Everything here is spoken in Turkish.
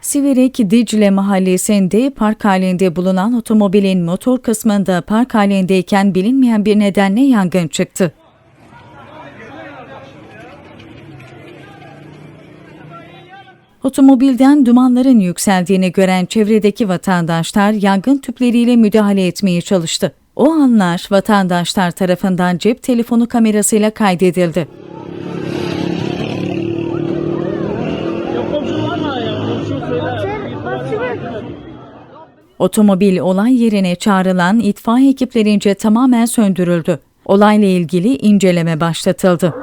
Siverek Dicle mahallesinde park halinde bulunan otomobilin motor kısmında park halindeyken bilinmeyen bir nedenle yangın çıktı. Otomobilden dumanların yükseldiğini gören çevredeki vatandaşlar yangın tüpleriyle müdahale etmeye çalıştı. O anlar vatandaşlar tarafından cep telefonu kamerasıyla kaydedildi. Otomobil olay yerine çağrılan itfaiye ekiplerince tamamen söndürüldü. Olayla ilgili inceleme başlatıldı.